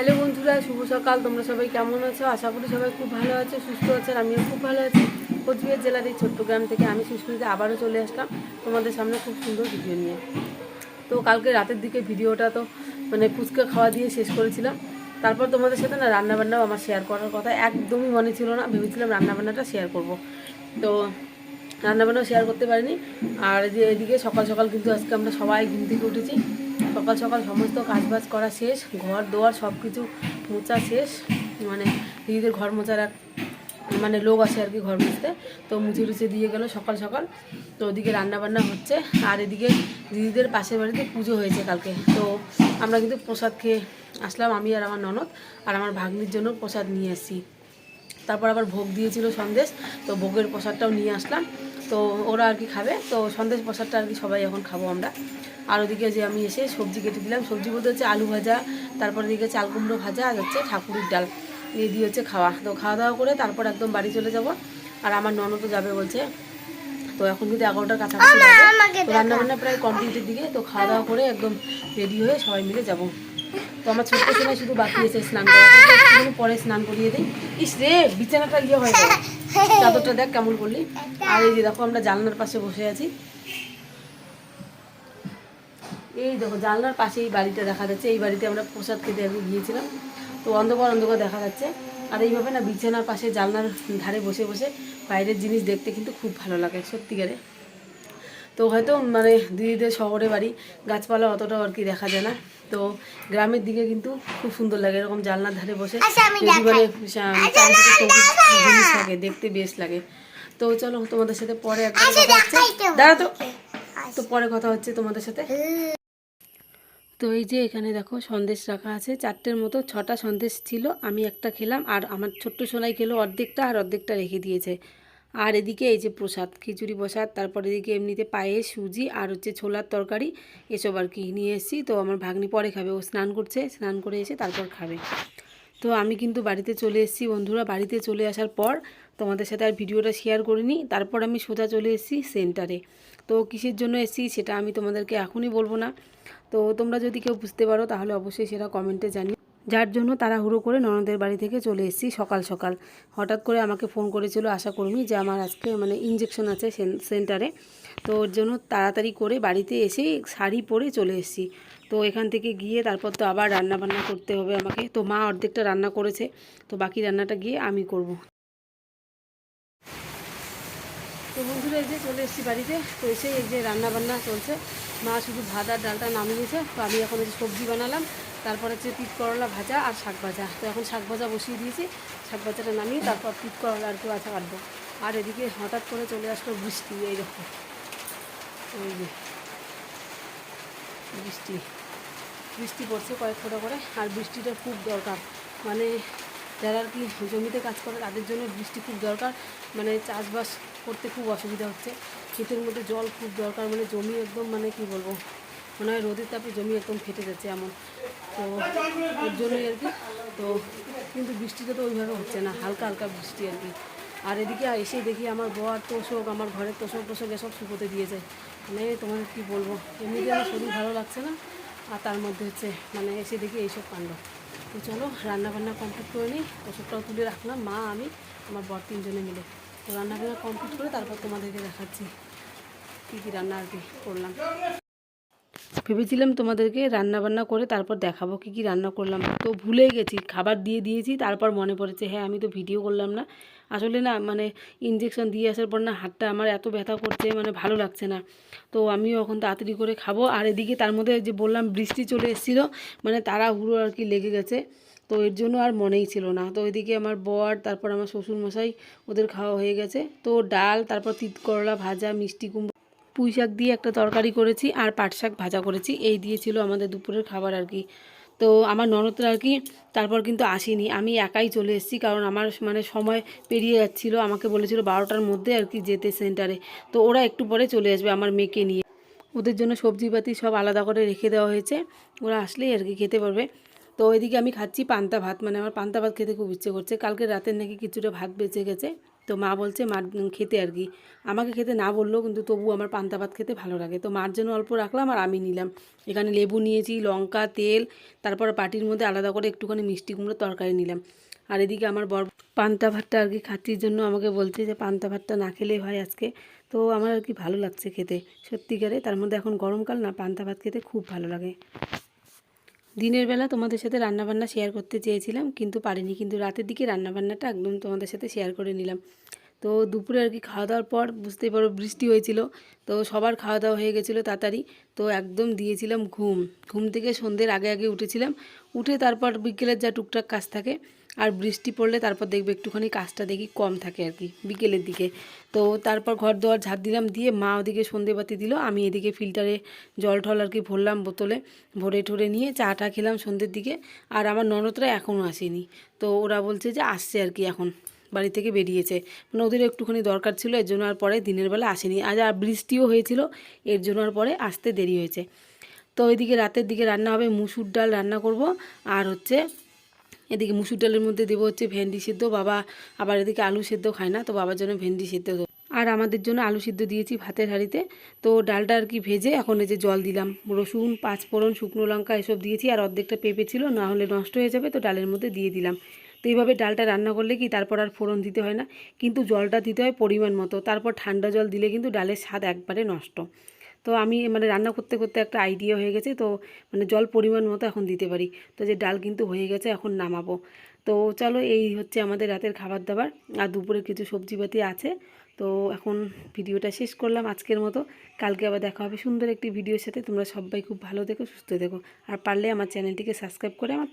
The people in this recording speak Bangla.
হ্যালো বন্ধুরা, শুভ সকাল। তোমরা সবাই কেমন আছো? আশা করি সবাই খুব ভালো আছো, সুস্থ আছেন আমিও খুব ভালো আছি। কোচবিহার জেলার এই ছোট্ট গ্রাম থেকে আমি সুস্মিতা আবারও চলে আসলাম তোমাদের সামনে খুব সুন্দর ভিডিও নিয়ে। তো কালকে রাতের দিকে ভিডিওটা তো মানে ফুচকা খাওয়া দিয়ে শেষ করেছিলাম। তারপর তোমাদের সাথে না রান্নাবান্নাও আমার শেয়ার করার কথা একদমই মনে ছিল না। ভেবেছিলাম রান্নাবান্নাটা শেয়ার করব। তো রান্নাবান্নাও শেয়ার করতে পারিনি। আর যে এদিকে সকাল সকাল কিন্তু আজকে আমরা সবাই ঘুম থেকে উঠেছি। সকাল সকাল সমস্ত কাজবাজ করা শেষ, ঘর দোয়ার সব কিছু মোচা শেষ মানে দিদিদের ঘর মোচার এক মানে লোক আসে আর কি ঘর মুছতে, তো মুছে টুছে দিয়ে গেল সকাল সকাল। তো ওদিকে রান্না বান্না হচ্ছে, আর এদিকে দিদিদের পাশের বাড়িতে পুজো হয়েছে কালকে। তো আমরা কিন্তু প্রসাদ খেয়ে আসলাম, আমি আর আমার ননদ আর আমার ভাগ্নির জন্য প্রসাদ নিয়ে এসেছি। তারপর আবার ভোগ দিয়েছিল সন্দেশ, তো ভোগের প্রসাদটাও নিয়ে আসলাম। তো ওরা আর কি খাবে। তো সন্দেশ প্রসাদটা আর কি সবাই এখন খাব আমরা। আর ওদিকে যে আমি এসে সবজি কেটে দিলাম। সবজি বলতে হচ্ছে আলু ভাজা তারপর এদিকে চাল কুমড়ো ভাজা আর হচ্ছে ঠাকুরের ডাল। দিয়ে দিয়ে হচ্ছে খাওয়া। তো খাওয়া দাওয়া করে তারপর একদম বাড়ি চলে যাব। আর আমার ননদও যাবে বলছে। তো এখন কিন্তু এগারোটার কাছাকাছি রান্না বান্না প্রায় কমপ্লিটের দিকে। তো খাওয়া দাওয়া করে একদম রেডি হয়ে সবাই মিলে যাব। তো আমার ছোট্ট সময় শুধু বাকি আছে স্নান করা পরে স্নান করিয়ে দিই। ইস রে বিছানাটা ইয়ে হয়ে গেল। চাদরটা দেখ কেমন করলি। আর এই যে দেখো আমরা জানলার পাশে বসে আছি। এই দেখো, জানলার পাশে এই বাড়িটা দেখা যাচ্ছে। এই বাড়িতে আমরা প্রসাদ খেতে আমি গিয়েছিলাম। তো অন্ধকার অন্ধকার দেখা যাচ্ছে। আর এইভাবে না বিছানার পাশে জানলার ধারে বসে বসে বাইরের জিনিস দেখতে কিন্তু খুব ভালো লাগে, সত্যিকারে। তো হয়তো মানে দিদিদের শহরে বাড়ি গাছপালা অতটা আর কি দেখা যায় না। তো গ্রামের দিকে কিন্তু খুব সুন্দর লাগে এরকম জানলার ধারে বসে মানে চারিদিকে সবুজ জিনিস থাকে দেখতে বেশ লাগে। তো চলো তোমাদের সাথে পরে কথা দাঁড়া তো। তো পরে কথা হচ্ছে তোমাদের সাথে। তো এই যে এখানে দেখো সন্দেশ রাখা আছে। চারটের মতো ছটা সন্দেশ ছিল আমি একটা খেলাম আর আমার ছোট্ট সোনাই খেলো অর্ধেকটা আর অর্ধেকটা রেখে দিয়েছে। আর এদিকে এই যে প্রসাদ খিচুড়ি প্রসাদ, তারপর এদিকে এমনিতে পায়েস, সুজি আর হচ্ছে ছোলার তরকারি, এসব আর কি নিয়ে এসেছি। তো আমার ভাগ্নি পরে খাবে, ও স্নান করছে, স্নান করে এসে তারপর খাবে। তো আমি কিন্তু বাড়িতে চলে এসেছি বন্ধুরা, বাড়িতে চলে আসার পর তোমাদের সাথে আর ভিডিওটা শেয়ার করিনি, তারপর আমি সোজা চলে এসেছি সেন্টারে তো কিসের জন্য এসেছি সেটা আমি তোমাদেরকে এখনই বলব না। তো তোমরা যদি কেউ বুঝতে পারো তাহলে অবশ্যই সেটা কমেন্টে জানি যার জন্য তাড়াহুড়ো করে ননদের বাড়ি থেকে চলে এসেছি সকাল সকাল। হঠাৎ করে আমাকে ফোন করেছিল আশাকর্মী যে আমার আজকে মানে ইঞ্জেকশন আছে সেন- সেন্টারে তো ওর জন্য তাড়াতাড়ি করে বাড়িতে এসে শাড়ি পরে চলে এসেছি। তো এখান থেকে গিয়ে তারপর তো আবার রান্না বান্না করতে হবে আমাকে। তো মা অর্ধেকটা রান্না করেছে। তো বাকি রান্নাটা গিয়ে আমি করব। তো বন্ধুরা এই যে চলে এসেছি বাড়িতে। তো এসে এই যে রান্না বান্না চলছে। মা শুধু ভাত আর ডালটা নামিয়েছে তো আমি এখন এই সবজি বানালাম। তারপর হচ্ছে পিট করলা ভাজা আর শাক ভাজা। তো এখন শাক ভাজা বসিয়ে দিয়েছি। শাক ভাজাটা নামিয়ে তারপর পিট করলা আর কি ভাজা কাটবো। আর এদিকে হঠাৎ করে চলে আসলো বৃষ্টি, এই দেখো। ওই যে বৃষ্টি। বৃষ্টি পড়ছে কয়েক ফোঁটা করে। আর বৃষ্টিটা খুব দরকার। মানে যারা আর কি জমিতে কাজ করে, তাদের জন্য বৃষ্টি খুব দরকার। মানে চাষবাস করতে খুব অসুবিধা হচ্ছে। শীতের মধ্যে জল খুব দরকার মানে জমি একদম মানে কি বলব, মনে হয় রোদের তাপে জমি একদম ফেটে যাচ্ছে এমন। তো ওর জন্যই আর কি, তো কিন্তু বৃষ্টিটা তো ওইভাবে হচ্ছে না, হালকা হালকা বৃষ্টি আর কি। আর এদিকে এসে দেখি আমার বর তোষক, আমার ঘরের তোষক টোষক এসব শুকোতে দিয়ে যায়। মানে তোমাদের কি বলব, এমনিতে আমার শরীর ভালো লাগছে না, আর তার মধ্যে হচ্ছে মানে এসে দেখি এইসব কাণ্ড। তো চলো রান্না বান্না কমপ্লিট করে নিই ওষুধটাও তুলে রাখলাম, মা, আমি, আমার বর তিনজনে মিলে। তো রান্না বান্না কমপ্লিট করে তারপর তোমাদেরকে দেখাচ্ছি কী কী রান্না আর কি করলাম। ভেবেছিলাম তোমাদেরকে রান্না বান্না করে তারপর দেখাবো কী কী রান্না করলাম। তো ভুলে গেছি, খাবার দিয়ে দিয়েছি, তারপর মনে পড়েছে হ্যাঁ আমি তো ভিডিও করলাম না। আসলে না মানে ইঞ্জেকশন দিয়ে আসার পর না হাতটা আমার এত ব্যথা করছে মানে ভালো লাগছে না। তো আমিও এখন তাড়াতাড়ি করে খাব। আর এদিকে তার মধ্যে যে বললাম বৃষ্টি চলে এসেছিল মানে তাড়াহুড়ো আর কি লেগে গেছে। তো এর জন্য আর মনেই ছিল না। তো ওইদিকে আমার বর, তারপর আমার শ্বশুরমশাই ওদের খাওয়া হয়ে গেছে। তো ডাল, তারপর তিত করলা ভাজা, মিষ্টি কুমড়ো, পুঁই শাক দিয়ে একটা তরকারি করেছি আর পাট শাক ভাজা করেছি। এই দিয়েছিল আমাদের দুপুরের খাবার আর কি। তো আমার ননদরা আর কি তারপর কিন্তু আসেনি। আমি একাই চলে এসেছি কারণ আমার মানে সময় পেরিয়ে যাচ্ছিল। আমাকে বলেছিল বারোটার মধ্যে আর কি যেতে সেন্টারে। তো ওরা একটু পরে চলে আসবে আমার মেয়েকে নিয়ে। ওদের জন্য সবজিপাতি সব আলাদা করে রেখে দেওয়া হয়েছে। ওরা আসলেই আর কি খেতে পারবে। তো ওইদিকে আমি খাচ্ছি পান্তা ভাত মানে আমার পান্তা ভাত খেতে খুব ইচ্ছে করছে। কালকে রাতের নাকি কিছুটা ভাত বেঁচে গেছে। তো মা বলছে, মার খেতে আর কি। আমাকে খেতে না বললেও কিন্তু তবু আমার পান্তা ভাত খেতে ভালো লাগে। তো মার জন্য অল্প রাখলাম আর আমি নিলাম। এখানে লেবু নিয়েছি, লঙ্কা, তেল, তারপর পাটির মধ্যে আলাদা করে একটুখানি মিষ্টি কুমড়ো তরকারি নিলাম। আর এদিকে আমার বর পান্তা ভাতটা আর কি খাচ্ছির জন্য আমাকে বলছে যে, পান্তা ভাতটা না খেলেই হয় আজকে। তো আমার আর কি ভালো লাগছে খেতে, সত্যিকারে। তার মধ্যে এখন গরমকাল না, পান্তা ভাত খেতে খুব ভালো লাগে। দিনের বেলা তোমাদের সাথে রান্নাবান্না শেয়ার করতে চেয়েছিলাম, কিন্তু পারিনি। কিন্তু রাতের দিকে রান্নাবান্নাটা একদম তোমাদের সাথে শেয়ার করে নিলাম। তো দুপুরে আর কি খাওয়া দাওয়ার পর বুঝতেই পারো বৃষ্টি হয়েছিল, তো সবার খাওয়া দাওয়া হয়ে গেছিল তাড়াতাড়ি। তো একদম দিয়েছিলাম ঘুম। ঘুম থেকে সন্ধ্যের আগে আগে উঠেছিলাম। উঠে তারপর বিকেলের যা টুকটাক কাজ থাকে আর বৃষ্টি পড়লে তারপর দেখবে একটুখানি কাজটা দেখি কম থাকে আর কি, বিকেলের দিকে। তো তারপর ঘর দোয়ার ঝাড় দিলাম, দিয়ে মা ওদিকে সন্ধেবাতি দিল, আমি এদিকে ফিল্টারে জল টল আর কি ভরলাম বোতলে, ভরে ঠরে নিয়ে চাটা খেলাম সন্ধ্যের দিকে, আর আমার ননদরা এখনও আসেনি। তো ওরা বলছে যে আসছে আর কি এখন, বাড়ি থেকে বেরিয়েছে। মানে ওদের একটুখানি দরকার ছিল, এর জন্য আর পরে দিনের বেলা আসেনি। আজ আর বৃষ্টিও হয়েছিল, এর জন্য আর পরে আসতে দেরি হয়েছে। তো ওইদিকে রাতের দিকে রান্না হবে মুসুর ডাল রান্না করব, আর হচ্ছে এদিকে মুসুর ডালের মধ্যে দেবো হচ্ছে ভেন্ডি সিদ্ধ, বাবা আবার এদিকে আলু সিদ্ধ খায় না, তো বাবার জন্য ভেন্ডি সিদ্ধ আর আমাদের জন্য আলু সিদ্ধ দিয়েছি ভাতের হাঁড়িতে, তো ডালটা আর কি ভেজে এখন এই যে জল দিলাম। রসুন পাঁচ ফোড়ন শুকনো লঙ্কা এসব দিয়েছি, আর অর্ধেকটা পেঁপে ছিল, না হলে নষ্ট হয়ে যাবে, তো ডালের মধ্যে দিয়ে দিলাম। তো এইভাবে ডালটা রান্না করলে কি তারপর আর ফোড়ন দিতে হয় না, কিন্তু জলটা দিতে হয় পরিমাণ মতো, তারপর ঠান্ডা জল দিলে কিন্তু ডালের স্বাদ একবারে নষ্ট। তো আমি মানে রান্না করতে করতে একটা আইডিয়া হয়ে গেছে, তো মানে জল পরিমাণ মতো এখন দিতে পারি। তো যে ডাল কিন্তু হয়ে গেছে, এখন নামাবো। তো চলো এই হচ্ছে আমাদের রাতের খাবার দাবার। আর দুপুরে কিছু সবজিপাতি আছে, তো এখন ভিডিওটা শেষ করলাম আজকের মতো। কালকে আবার দেখা হবে সুন্দর একটি ভিডিওর সাথে। তোমরা সবাই খুব ভালো দেখো সুস্থ দেখো আর পারলে আমার চ্যানেলটিকে সাবস্ক্রাইব করে আমার